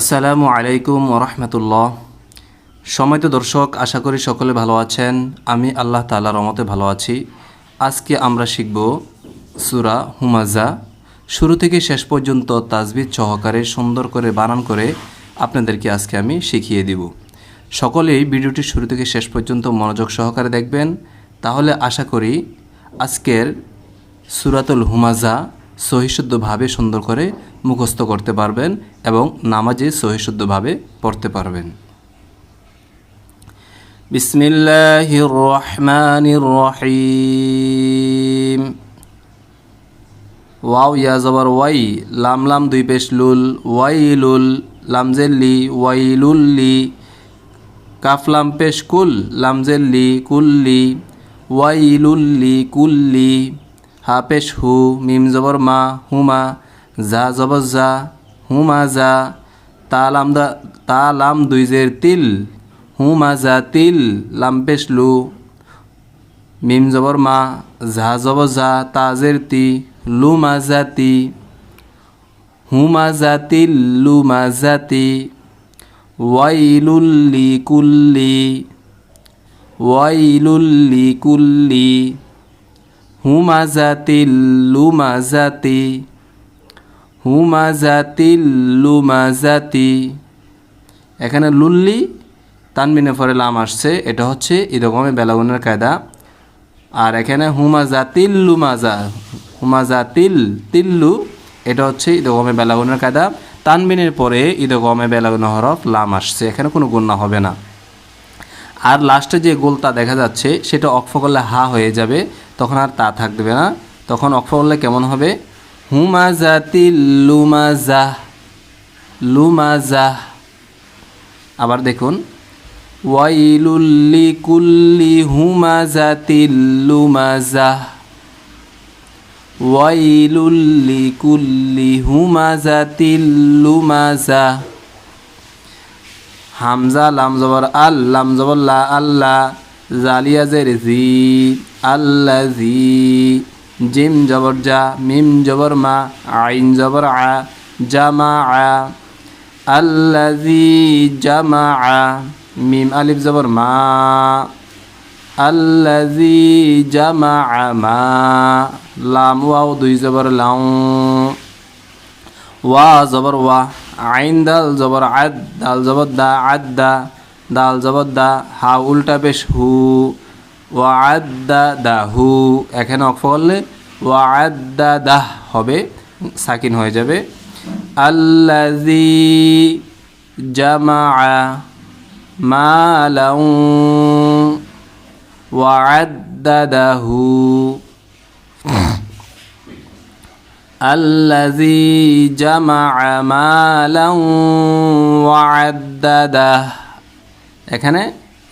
আসসালামু আলাইকুম ওরহমতুল্লাহ সময়ত দর্শক, আশা করি সকলে ভালো আছেন। আমি আল্লাহ তাআলা রহমতে ভালো আছি। আজকে আমরা শিখব সুরা হুমাজা শুরু থেকে শেষ পর্যন্ত তাজবিদ সহকারে সুন্দর করে বানান করে আপনাদেরকে আজকে আমি শিখিয়ে দিব। সকলেই ভিডিওটি শুরু থেকে শেষ পর্যন্ত মনোযোগ সহকারে দেখবেন। তাহলে আশা করি আজকের সুরাতুল হুমাজা সহিশুদ্ধভাবে সুন্দর করে মুখস্থ করতে পারবেন এবং নামাজে সহিশুদ্ধভাবে পড়তে পারবেন। বিসমিল্লাহির রহমানির রহিম ওয়াও, ইয়া জবর, ওয়াই, লাম লাম, দুই পেশ, লুল ওয়াইলুল লামজেল্লি ওয়াইলুল্লি কাফলাম পেশ, কুল লামজেল্লি কুল্লি ওয়াইলুল্লি কুল্লি হা পেশ হু, মিম জবর মা, হুমা, জা জবর জা, হুমা জা তা লাম তা দুই জের তিল, হুমা জা তিল লাম পেশ লু, মিম জবর মা, জা জবর জা, তাজের তি লু মাজাতি হুমাজাতি লু মাজাতি ওয়াইলুল্লি কুল্লি ওয়াইলুল্লি কুল্লি। হুমাজাতি লুমাজাতি হুমাজাতি লুমাজাতি। এখানে লুল্লি তানবিনে পরে লাম আসছে, এটা হচ্ছে ইরকমে বেলাগুনের কায়দা। আর এখানে হুমাজা তিল্লু মাজা হুমাজা তিল তিল্লু, এটা হচ্ছে ইদগমে বেলাগুনের কায়দা। তানবিনের পরে ইদগমে বেলাগুন হরফ লাম আসছে, এখানে কোনো গুণা হবে না। আর লাস্টে যে গোলতা দেখা যাচ্ছে, সেটা অক্ফ করলে হা হয়ে যাবে। তখন আর তা থাকবে না। তখন অক্ফ করলে কেমন হবে? হুমাজা তিল্লুমাজা লুমাজা আবার দেখুন ওয়াইলুল্লি কুল্লি হুমাজাতিল লুমাজা ওয়াইলুল্লি কুল্লি হুমাজাতিল লুমাজা হামজা, লাম জবর আল, লাম জবর লা আল্লাহ জালিয়া জের জি আল্লা জি জিম জবর জা, মিম জবর মা, আইন জবর আ, জামা আ, আল্লাজি জামা আ, মিম আলিফ জবর মা, আল্লাজি জামা মা, লাম ওয়াও দুই জবর লাউ, ওয়া জবর ওয়া, আইন দাল জবর আদ, দাল জবর দা, আদ দা দাল জবর দা, হা উল্টা পেশ হু ওয়াদ্দা দা হু, এখানে অক্ষ করলে ওয়াদ্দা দাহ হবে, সাকিন হয়ে যাবে। আল্লাজি জামা মালাউ ওয়াদ্দাদাহু আল্লাজি জামা মালাউ ওয়াদ্দাদাহ এখানে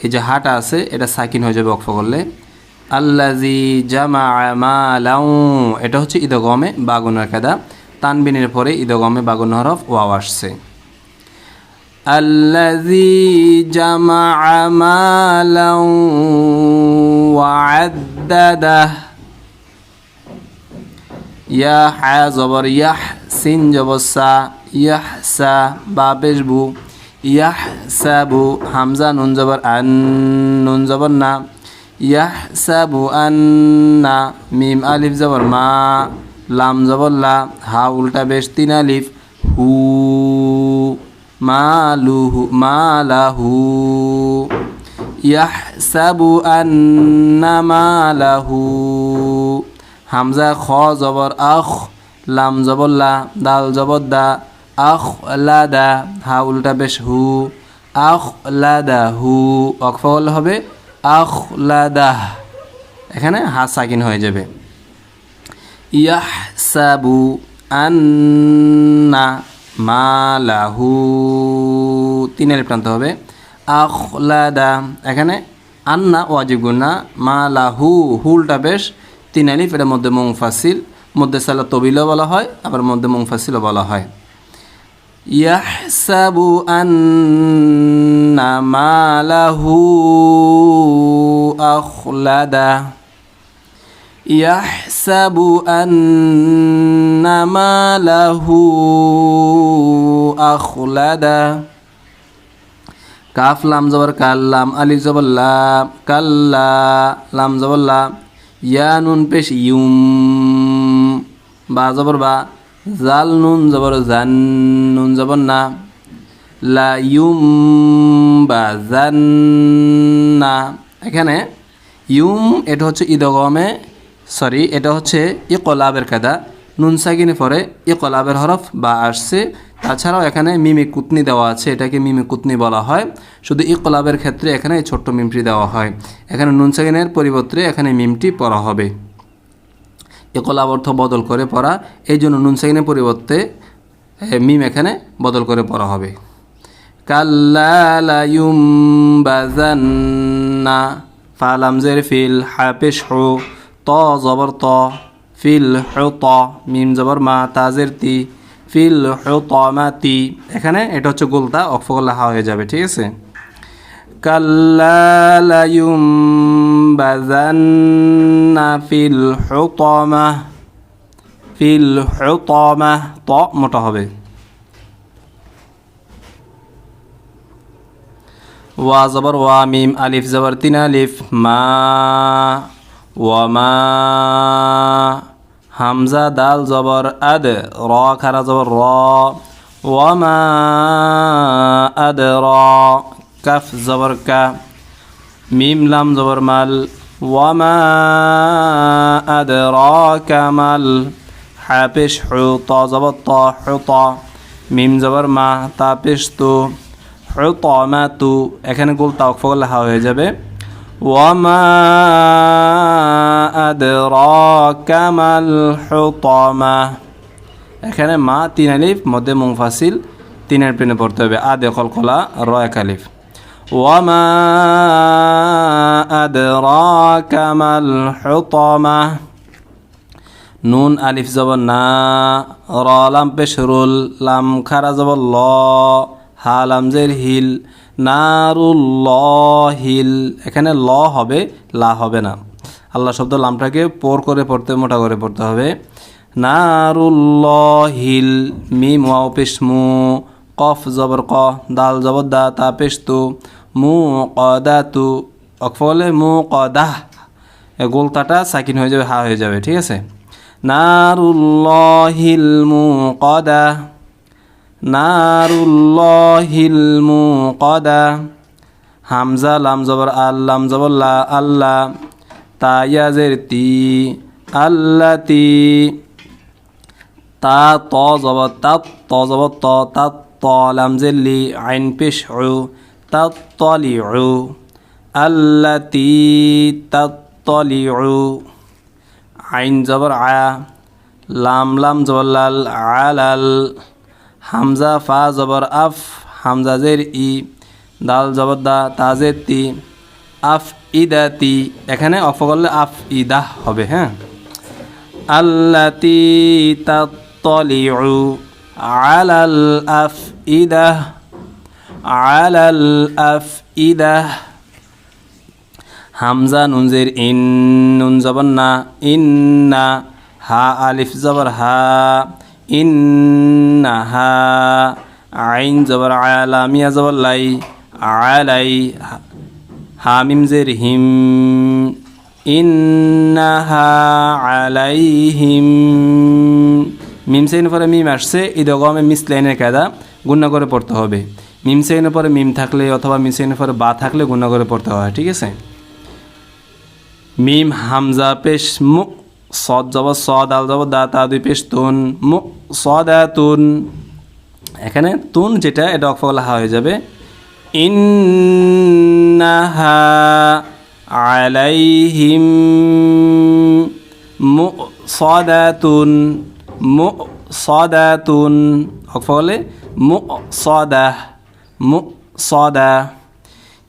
এই যে হাটা আছে, এটা সাকিন হয়ে যাবে অক্ষ করলে। আল্লাজি জামা মালাউ, এটা হচ্ছে ঈদগমে বাগুন কাদা। তানবিনের পরে ঈদগমে বাগুন হরফ ওয়াও আসছে। আল্লাজি জামা ইয়া হায়া জবর ইয়াহ সিন জবসা ইয়াহসা বা। বেশবু ইয়াহসাবু হামজা নুন জবর আন, নুন জবর না। ইয়াহসাবু আন্না মিম আলিফ জবর মা, লাম জবর লা। হা উল্টা বেশ তিন আলিফ। হু, মালুহু, মালাহু। ইয়াহসাবু আন্না মালাহু। হামজা খ জবর আখ, লাম জবর লা, দাল জবর দা। আখ লাদা হা উল্টা বেশ হু আখ লাদা হু অকফল হবে আখ লাদাহ এখানে হা সাকিন হয়ে যাবে। ইয়াহ সাবু আন্না মালাহু, তিনের প্রান্ত হবে। আখলাদা, এখানে আন্না ওয়াজিব গুন্না মালাহু, হুলটা বেশ তিন আলিফ, এটার মধ্যে মুংফাসিল মধ্যে সালা তবিলও বলা হয়, আবার মধ্যে মুংফাসিলও বলা হয়। ইয়াহসাবু আন্না মালাহু আখলাদা يحسب أن ماله أخلده কাফ লাম জবর কাল্লাম আলি জবল্লা কাল্লা লাম জবল্লা ইয়া নুন পেশ ইউম বা জবর বা জাল নুন জবর জান, নুন জবর না। লা ইউম বা জান না এখানে ইউম, এটা হচ্ছে ইদগমে, সরি, এটা হচ্ছে ইকলাবের কাদা। নুন সাকিনে পরে ইকলাবের হরফ বা আসছে। তাছাড়াও এখানে মিমি কুতনি দেওয়া আছে, এটাকে মিমি কুতনি বলা হয়। শুধু ইকলাবের ক্ষেত্রে এখানে এই ছোট্ট মিমটি দেওয়া হয়। এখানে নুন সাকিনের পরিবর্তে এখানে মিমটি পড়া হবে। ইকলাব অর্থ বদল করে পড়া, এই জন্য নুন সাকিনের পরিবর্তে মিম এখানে বদল করে পড়া হবে। কাল্লালায়ুম্বাজান্না ফালামজের ফিল হাফেশ হু ত জবর ত, ফিল হু ত মিম জবর মা তাজের তি, ফিল হু ত মা তি। এখানে এটা হচ্ছে গোলতা অক্ষ হয়ে যাবে, ঠিক আছে? কাল্লালায়ুম্বাজান্না ফিল হুতমা ফিল হুতমা ত মোটা হবে। ওয়া জবর ওয়া মিম আলিফ জবর তিন আলিফ, মা ওয়া মা হামজা দাল জবর আদ, র খারা জবর র, ওয়া মা আদ র। কাফ জবর কা, মিম লাম জবর মাল ওয়া মা আদ র কামাল হাফিস হু ত জবর ত হু ত মিম জবর মা তাপিস তু তু, এখানে গোল তাওক ফগল হা হয়ে যাবে, ওয়ামা আদরাকা মাল হুতামা এখানে মা তিন আলিফ, মধ্যে মুংফাসিল তিনের পেনে পড়তে হবে, আদে কলকলা র এক আলিফ। ওয়ামা আদরাকা মাল হুতামা নুন, আলিফ জবর না, র লাম পেশরুল, লাম খারা জবর ল, হা লাম জের হিল, নারুল্লাহিল। এখানে ল হবে, লা হবে না। আল্লাহ শব্দ লামটাকে পোর করে পড়তে, মোটা করে পড়তে হবে। নারুল্লাহিল, মিম, ওয়াও, পেশ, মু, কফ, জবর, ক, দাল, জবর, দা, তা, পেশ, তু। মু কদা তু অকফলে মু কদাহ গোলতাটা সাকিন হয়ে যাবে, হা হয়ে যাবে, ঠিক আছে? নারুল্লাহিল মুকাদা নারুল্লাহিল মুকাদা হামজা, লাম জবর, আল, লাম জবর, লা আল্লাহ তায়াজের তি, আল্লাতি। তা, ত জবর, তা, ত জবর, ত, তা, ত, লাম জেল্লি আইন পেশ উ তা তলি উ আল্লাতি তা তলি উ আইন জবর আয়া লাম লাম জবর লাল আলাল হামজা ফা জবর আফ, হামজা জের ই। দাল জবর দা তাজের তি। আফ ইদা তি। এখানে অফ করলে আফ ইদাহ হবে হ্যাঁ? আল্লাতি তাত্তলিউ আলাল আফ ইদাহ আফ ইদাহ হামজা নুনজের ইন, নুন, জবর, না, ইন্না, হা, আলিফ, জবর, হা, ইন্না, হা, আইন, জবর আলা মিয়া, জবর, লাই, আলাই হামিম জের, হিম ইন্নাহা আলাইহিম মিম সেইনের পরে মিম আসছে, ইদগমে মিস লাইনের কায়দা গুণা করে পড়তে হবে। মিম সেইনের পরে মিম থাকলে অথবা মিম সেইনের পরে বা থাকলে গুণা করে পড়তে হয়, ঠিক আছে? মিম, হামজা, পেশ, মু, সদ যাব সদ, আল যাব দা, তা, দুই, পেশ, তুন, মু, সদা তুন। এখানে তুন যেটা, এটা অকফলা হা হয়ে যাবে। ইন্নাহা আলাইহিম মুসাদাতুন মুসাদাতুন অকফলে মুসাদাহ মুসাদা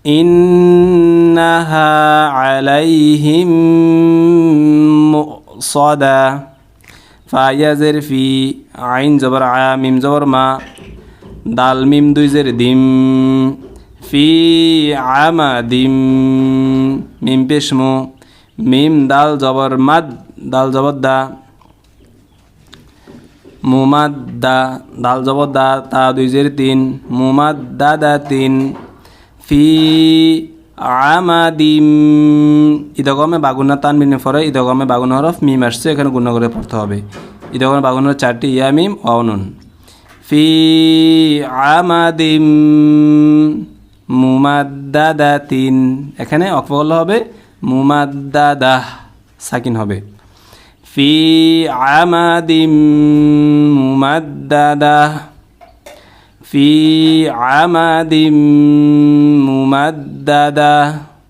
ইন্নাহা আলাইহিম মুসাদা ফায়াজের ফি আইন জবর আ মিম জবর মা দাল মিম দুই জের দিম ফি আমা দিম মিম পেশমু মিম দাল জবর মাদ দাল জবদ্দা মুমাদ্দা দাল দা তা দুই জের তিন মুমাদ্দা দা দা তিন ফি আমাদিম। ইদগমে বাগুনা তান মিনে ফরে, ইদগমে বাগুন হরফ মিম আসছে, এখানে গুণ করে পড়তে হবে। ইদগমে বাগুন হরফ চারটি ইয়া, মিম অনুন ফি আমাদিম মুমাদ্দাদাতিন, এখানে অকফল হবে মুমাদ্দাদাহ, সাকিন হবে। في عمد ممددة. في عمد ممددة.